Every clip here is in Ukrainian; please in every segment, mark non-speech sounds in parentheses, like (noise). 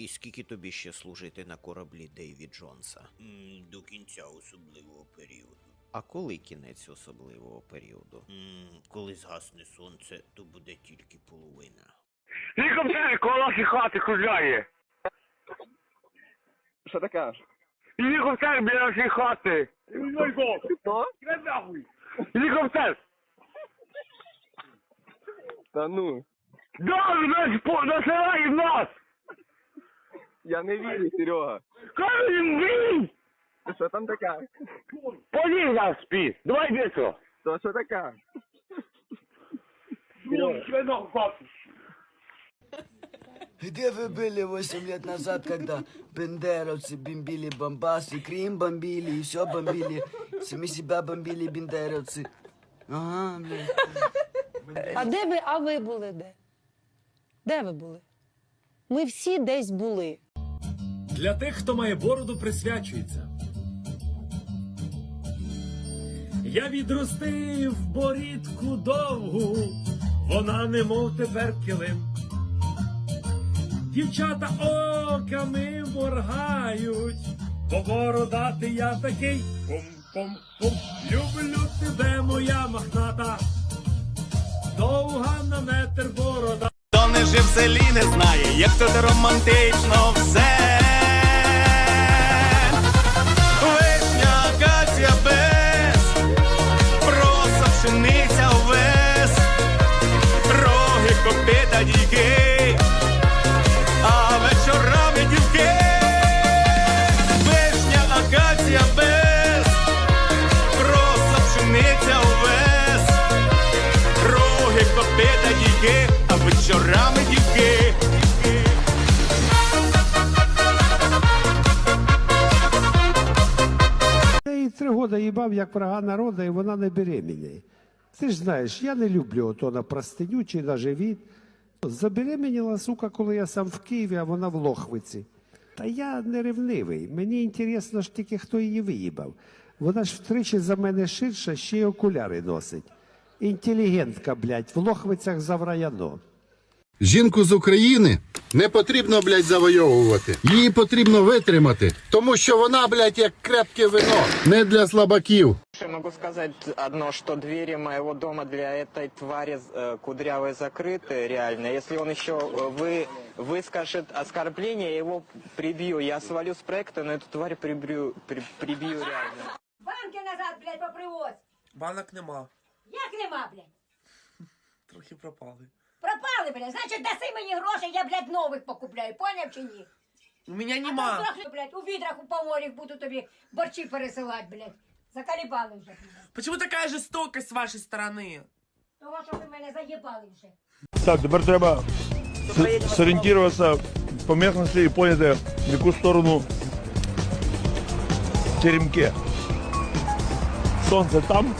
І скільки тобі ще служити на кораблі Дейві Джонса? До кінця особливого періоду. А коли кінець особливого періоду? Коли згасне сонце, то буде тільки половина. Лікоптер коло нашої хати кружляє. Що ти кажеш? Лікоптер біля нашої хати. Хто? Лікоптер. Та ну, Да, нас по нас. я не вірю, Серега. Кажу їм він. Ти що там таке? Поліг нас спі. Давай бісо. То що таке? Где вы были 8 лет назад, когда бендеровцы бомбили Бомбас, и Крым бомбили, и все бомбили, сами себя бомбили бендеровцы? Ага, блядь. А де ви? А ви були де? Де ви були? Ми всі десь були. Для тих, хто має бороду, присвячується. Я відростив борідку довгу, вона немов тепер килим. Дівчата оками моргають, бо бородати я такий пум-пум-пум. Люблю тебе, моя махната, довга на метр борода. Хто не жив в селі, не знає, як тут романтично все. Її їбав, як врага народа, і вона не беременна. Ти ж знаєш, я не люблю ото на простиню чи на живіт. Забеременіла, сука, коли я сам в Києві, а вона в Лохвиці. Та я не ревнивий. Мені інтересно ж тільки, хто її виїбав. Вона ж втричі за мене ширша, ще й окуляри носить. Інтелігентка, блядь, в Лохвицях завраяно. Жінку з України не потрібно, блядь, завойовувати. Її потрібно витримати, тому що вона, блядь, як крепке вино, не для слабаків. Я могу сказать одно, что двери моего дома для этой твари э, кудрявой закрыты, реально. Если он еще э, вы, выскажет оскорбление, я его прибью. Я свалю с проекта, но эту тварь прибью, при- прибью реально. Банки назад, блядь, попривозь. Банок нема, Як нема, блядь? трохи пропали. Пропали, блядь. Значить, даси мені гроші, я, блядь, нових покупляю. Поняв чи ні? У мене А то трохи, блядь, у відрах у поморях буду тобі борчі пересилати, блядь. Закалібали вже, блядь. Почему такая жестокость с вашей стороны? Того, що ви мене заєбали вже. Так, тепер треба сорієнтуватися по місцевості і поняти, в яку сторону теремки. Сонце там,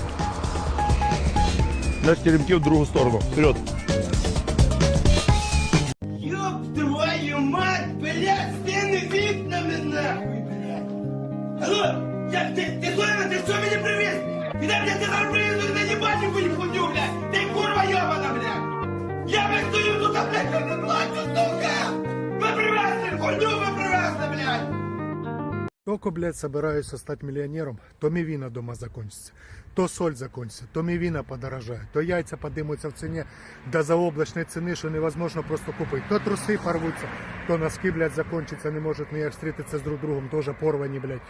значить теремки в другу сторону. Вперед. Только, блядь, собираюсь стать миллионером, то мивина дома закончится, то соль закончится, то мивина подорожает, то яйца поднимутся в цене до заоблачной цены, что невозможно просто купить, то трусы порвутся, то носки, блядь, закончатся, не может ніяк встретиться з друг другом, тоже порвані, блядь.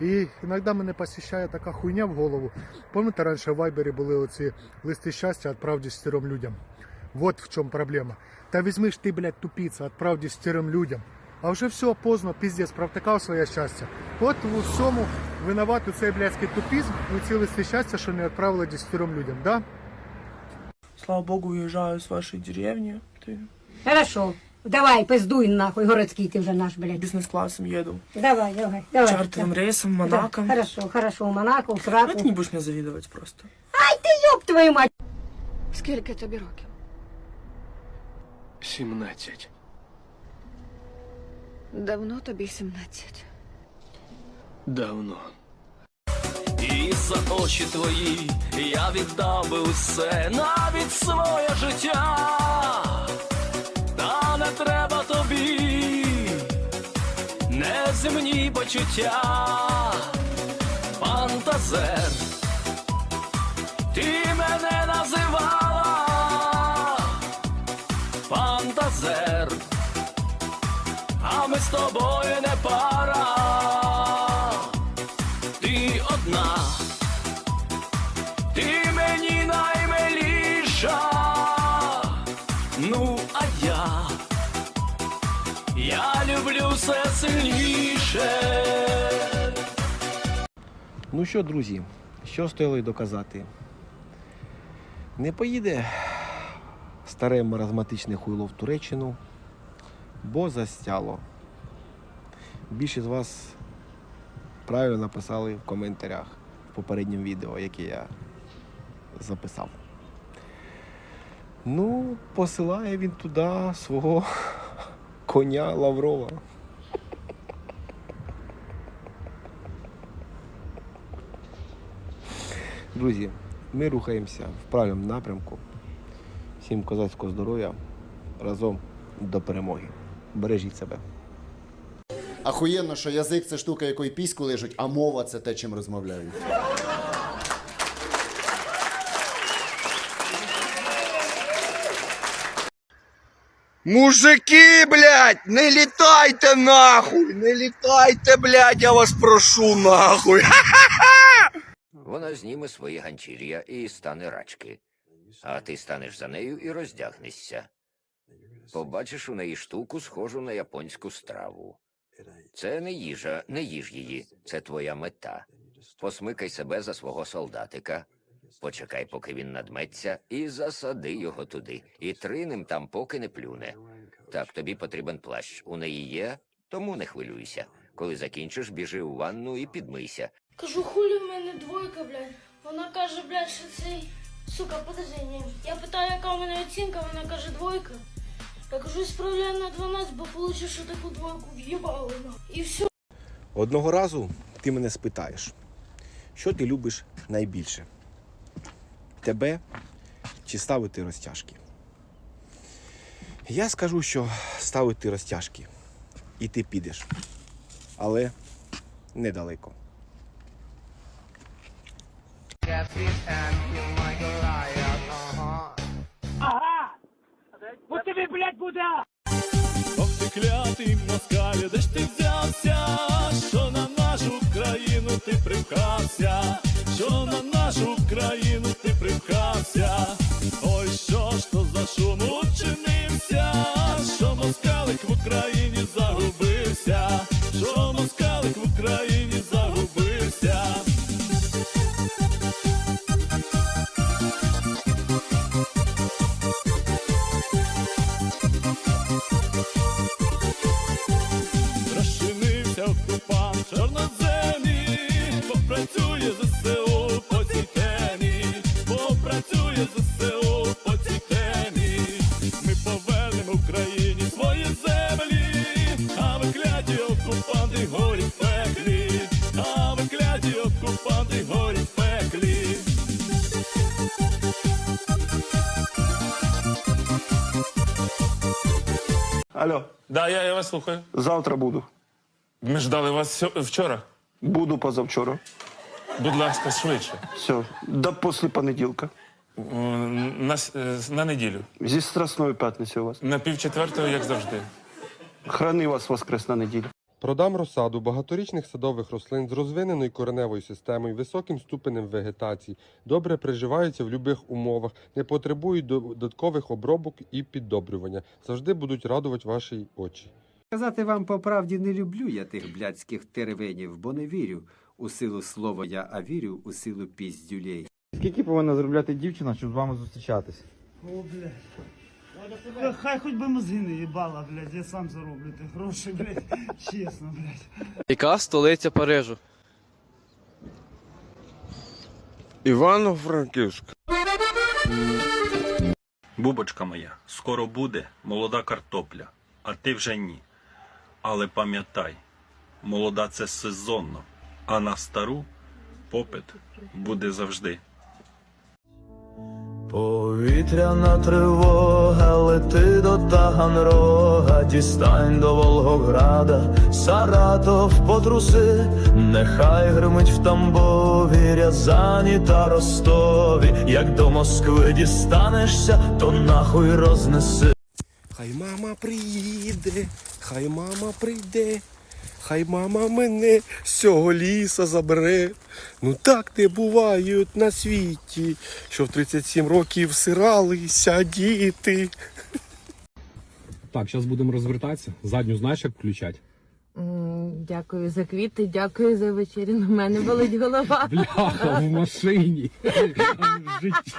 І іноді мене посіщає така хуйня в голову. Пам'ятаєте, раніше в Вайбері були оці листи щастя «Отправ десятером людям». Вот в чем проблема. Та візьми ж ти, блядь, тупіця, отправ десятерым людям. А вже все, поздно, піздець, провтикав своє щастя. От у всьому винуватий цей блядський тупізм і ці листи щастя, що не відправили десятером людям, да? Слава богу, уезжаю с вашей деревни. Ты Хорошо. Давай, пиздуй нахуй, городський ти вже наш, блядь. бизнес-классом еду. Давай, давай, давай. Чартовым рейсом, Да, Монаком. Хорошо, хорошо, в Монако, в Сраку. Ну, ты не будешь мне завидовать просто. Ай ти ёб твою мать! Скільки тобі років? 17. Давно тобі 17. Давно. І за очі твої я віддав би усе, навіть своє життя. Та не треба тобі неземні почуття, фантазер, ти мене називала, з тобою не пара, ти одна, ти мені наймиліша, ну а я. Я люблю все сильніше. Ну що, друзі, що стоїло й доказати? Не поїде старе маразматичне хуйло в Туреччину, бо застяло. Більшість з вас правильно написали в коментарях в попередньому відео, яке я записав. Ну, посилає він туди свого (laughs) коня Лаврова. Друзі, ми рухаємося в правильному напрямку. Всім козацького здоров'я разом до перемоги. Бережіть себе. Ахуєнно, що язик це штука, якої піську лежить, а мова це те, чим розмовляють. Мужики, блядь, не літайте нахуй! Не літайте, блядь, я вас прошу нахуй! (laughs) Вона зніме свої ганчір'я і стане рачки. А ти станеш за нею і роздягнешся. Побачиш у неї штуку, схожу на японську страву. Це не їжа, не їж її, це твоя мета. Посмикай себе за свого солдатика, почекай, поки він надметься, і засади його туди, і три ним там, поки не плюне. Так, тобі потрібен плащ. У неї є, тому не хвилюйся. Коли закінчиш, біжи у ванну і підмийся. Кажу, хулі в мене двойка, блядь. Вона каже, блядь, що цей. Сука, подожди, ні. Я питаю, яка у мене оцінка, вона каже двойка. Я кажу, справляю на 12, бо получиш, що таку двойку в'їбали. І все. Одного разу ти мене спитаєш, що ти любиш найбільше? Тебе чи ставити розтяжки? Я скажу, що ставити розтяжки. І ти підеш. Але недалеко. Тобі, блядь, буде! Ох ти клятий москаль, де ж ти взявся? Що на нашу країну ти примкався, Що на нашу країну ти привхався? Ой, що ж то за шум учинився? Що москалик в Україні загубився? Попрацює ЗСУ по цій темі, попрацює ЗСУ по цій темі. Ми повернемо Україні свої землі, а ви кляті окупанти горі в пеклі, а ви кляті окупанти горі в пеклі. Алло, Да, я, я вас слухаю. завтра буду. Ми ждали вас сьо- вчора. Буду позавчора. Будь ласка, швидше. Все, до після понеділка. На, с- е, на неділю. Зі страсної п'ятниці у вас. На півчетвертого, як завжди. Храни вас воскресна неділя. Продам розсаду багаторічних садових рослин з розвиненою кореневою системою, високим ступенем вегетації, добре приживаються в будь-яких умовах, не потребують додаткових обробок і піддобрювання. Завжди будуть радувати ваші очі. Казати вам по правді не люблю я тих блядських теревенів, бо не вірю у силу слова я, а вірю у силу піздюлей. Скільки повинна заробляти дівчина, щоб з вами зустрічатись? О, блядь. Хай хоч би мозги не їбала, блядь, я сам зароблю ті гроші, блядь, чесно, блядь. Яка столиця Парижу? Івано-Франківськ. Бубочка моя, скоро буде молода картопля, а ти вже ні. Але пам'ятай, молода це сезонно, а на стару попит буде завжди. Повітряна тривога, лети до Таганрога, дістань до Волгограда, Саратов потруси, нехай гримить в Тамбові, Рязані та Ростові, як до Москви дістанешся, то нахуй рознеси. Хай мама приїде, хай мама прийде, хай мама мене з цього ліса забере. Ну так не бувають на світі, що в 37 років сиралися діти. Так, зараз будемо розвертатися. Задню знаєш, як включати? Дякую за квіти, дякую за вечерю. У мене болить голова. Бляха, в машині. (laughs) В житті.